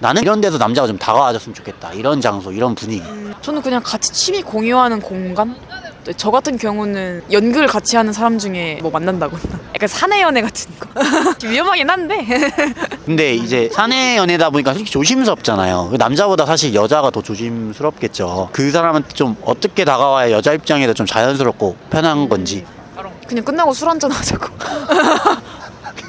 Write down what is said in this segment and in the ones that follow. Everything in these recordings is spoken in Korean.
나는 이런 데서 남자가 좀 다가와줬으면 좋겠다. 이런 장소, 이런 분위기. 저는 그냥 같이 취미 공유하는 공간? 네, 저 같은 경우는 연극을 같이 하는 사람 중에 뭐 만난다거나 약간 사내 연애 같은 거 위험하긴 한데 근데 이제 사내 연애다 보니까 솔직히 조심스럽잖아요. 그 남자보다 사실 여자가 더 조심스럽겠죠. 그 사람한테 좀 어떻게 다가와야 여자 입장에서 좀 자연스럽고 편한 건지. 그냥 끝나고 술 한잔 하자고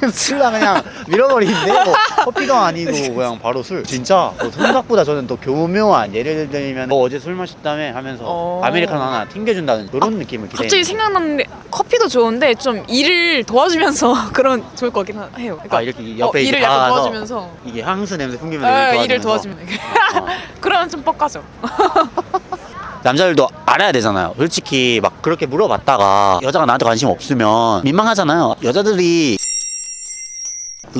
술라 그냥 밀어버리는데 뭐 커피가 아니고 그냥 바로 술 진짜 뭐 생각보다 저는 또 교묘한 예를 들면 뭐 어제 술 마셨다며 하면서 어. 아메리카노 하나 튕겨준다는 그런 느낌을 기대 갑자기 생각났는데 커피도 좋은데 좀 일을 도와주면서 그런 좋을 것 같긴 해요 그러니까 아 이렇게 옆에 어, 일을 약간 닿아서 도와주면서 이게 향수 냄새 풍기면서 아, 이렇게 일을 도와주면서. 도와주면 어. 그러면 좀 뻑가죠 남자들도 알아야 되잖아요. 솔직히 막 그렇게 물어봤다가 여자가 나한테 관심 없으면 민망하잖아요. 여자들이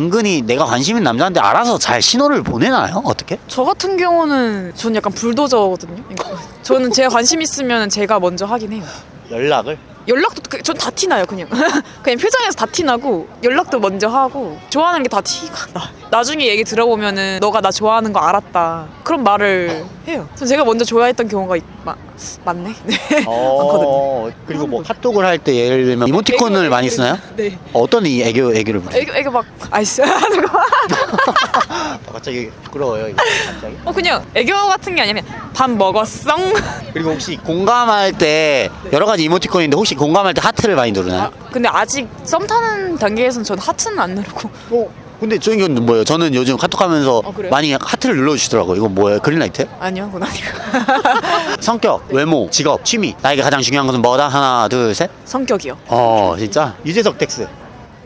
은근히 내가 관심 있는 남자한테 알아서 잘 신호를 보내나요? 어떻게? 저 같은 경우는 저는 약간 불도저거든요. 그러니까 저는 제가 관심 있으면 제가 먼저 하긴 해요. 연락을? 연락도 전 다 티나요 그냥. 그냥 표정에서 다 티나고 연락도 먼저 하고 좋아하는 게 다 티가 나. 나중에 얘기 들어보면은 너가 나 좋아하는 거 알았다. 그런 말을 해요. 전 제가 먼저 좋아했던 경우가 있, 마, 많네 네 어, 그리고 뭐 카톡을 할 때 예를 들면 이모티콘을 많이. 쓰나요? 네 어떤 이 애교 애교를 부려? 애교 애교 막 아이씨 잠깐만 갑자기 부끄러워요 이거 갑자기. 어 그냥 애교 같은 게 아니라 밥 먹었어 그리고 혹시 공감할 때 여러 가지 이모티콘인데 혹시 공감할 때 하트를 많이 누르나요? 아, 근데 아직 썸 타는 단계에서는 전 하트는 안 누르고 어? 근데 저건 뭐예요? 저는 요즘 카톡하면서 어, 그래요? 많이 하트를 눌러주시더라고요. 이거 뭐예요? 그린라이트? 아니요 그건 아니고 성격, 외모, 직업, 취미. 나에게 가장 중요한 것은 뭐다? 하나, 둘, 셋. 성격이요 어, 진짜 유재석 덱스.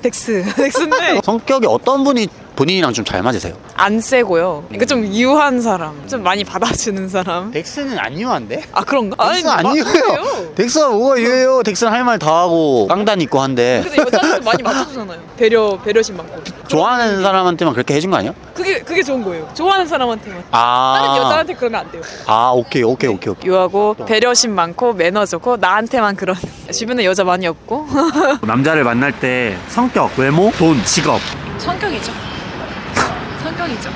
덱스 덱스인데 성격이 어떤 분이 본인이랑 좀 잘 맞으세요? 안 세고요 그러니까 좀 유한 사람 좀 많이 받아주는 사람 덱스는 안 유한데? 아 그런가? 덱스 마- 안 유해요. 그래요. 덱스가 뭐가 유해요? 덱스는 할 말 다 하고 깡단 있고 한데 근데 여자는 많이 맞춰주잖아요 배려 배려심 많고 좋아하는 사람한테만 그렇게 해준 거 아니야? 그게 그게 좋은 거예요 좋아하는 사람한테만 아, 다른 여자한테 그러면 안 돼요 아, 오케이, 오케이, 오케이, 오케이. 유하고 배려심 많고 매너 좋고 나한테만 그런 주변에 여자 많이 없고 남자를 만날 때 성격, 외모, 돈, 직업. 성격이죠 성격이죠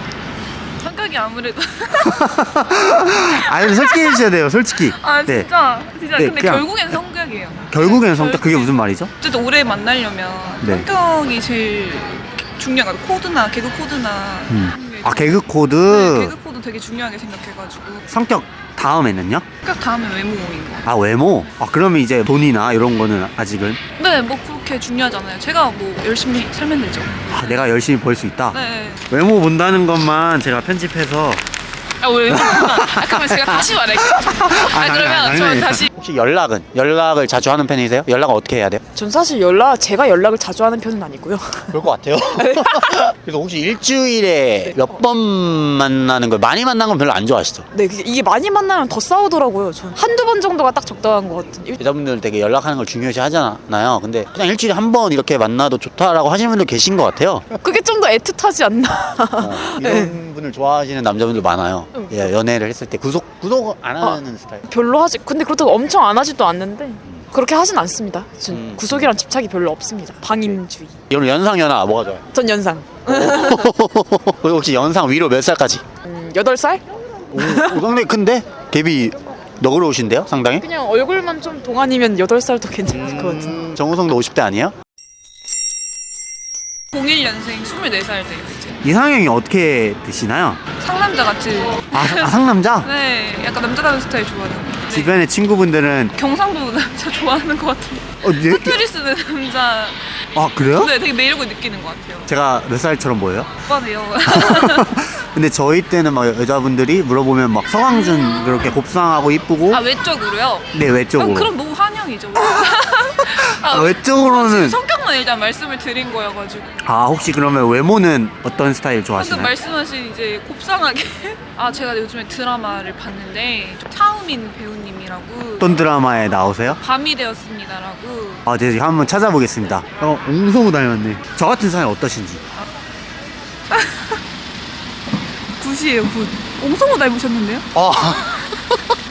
성격이 아무래도 아니 솔직히 해주셔야 돼요, 솔직히. 아 네. 진짜 진짜 네, 근데 그냥- 결국엔 성격이에요. 결국에는 성격 그게 무슨 말이죠? 어쨌든 오래 만나려면 네. 성격이 제일 중요한 거 코드나 개그 코드나 음. 아 개그 코드. 네, 개그 코드 되게 중요하게 생각해가지고 성격 다음에는요? 성격 다음에 외모인 거. 아 외모. 아 그러면 이제 돈이나 이런 거는 아직은 네, 뭐 그렇게 중요하잖아요. 제가 뭐 열심히 살면 되죠. 아, 내가 열심히 벌 수 있다. 네. 외모 본다는 것만 제가 편집해서 아, 왜? 아, 그러면 제가 다시 말할게요. 아, 그러면 저 다시 혹시 연락은 연락을 자주 하는 편이세요? 연락은 어떻게 해야 돼요? 전 사실 연락 제가 연락을 자주 하는 편은 아니고요 그럴 것 같아요. 그래서 혹시 일주일에 몇 번 만나는 걸 많이 만나는 건 별로 안 좋아하시죠? 네 그게- 이게 많이 만나면 더 싸우더라고요 전 한두 번 정도가 딱 적당한 것 같은 일- 여자분들 되게 연락하는 걸 중요시 하잖아요. 근데 그냥 일주일에 한 번 이렇게 만나도 좋다라고 하시는 분들 계신 것 같아요. 그게 좀 더 애틋하지 않나 어, 이런 분을 좋아하시는 남자분들 많아요. 음. 예, 연애를 했을 때 구속 구속 안 하는 스타일. 별로 하지 근데 그렇다고 엄청 안 하지도 않는데 그렇게 하진 않습니다 전 음. 구속이랑 집착이 별로 없습니다 방임주의 이런 연상 연하 뭐가 좋아요? 전 연상 그리고 혹시 연상 위로 몇 살까지? 음, 8살? 오, 오, 상당히 큰데 갭이 너그러우신데요, 상당히? 그냥 얼굴만 좀 동안이면 8살도 괜찮을 것 같은 음, 정우성도 50대 아니에요? 01년생 24살 때 이제 이상형이 어떻게 되시나요? 상남자 같이 아, 아, 상남자? 네, 약간 남자다운 스타일 좋아하는 거. 네. 주변의 친구분들은 경상도 남자 좋아하는 것 같아요. 어, 네? 사투리 쓰는 남자 아 그래요? 네, 되게 매력을 느끼는 것 같아요. 제가 몇 살처럼 보여요? 오빠네요. 근데 저희 때는 막 여자분들이 물어보면 막 서강준 그렇게 곱상하고 이쁘고 아 외적으로요? 네 외적으로 아, 그럼 너무 환영이죠. 아, 아, 외적으로는 성 격만 일단 말씀을 드린 거여가지고 아 혹시 그러면 외모는 어떤 스타일 방금 좋아하시나요? 말씀하신 이제 곱상하게 아 제가 요즘에 드라마를 봤는데 차우민 배우님이라고 어떤 드라마에 나오세요? 밤이 되었습니다라고 아, 네, 한번 찾아보겠습니다. 어, 옹성우 닮았네. 저 같은 사람이 어떠신지. 굿이에요 굿. 옹성우 닮으셨는데요? 아,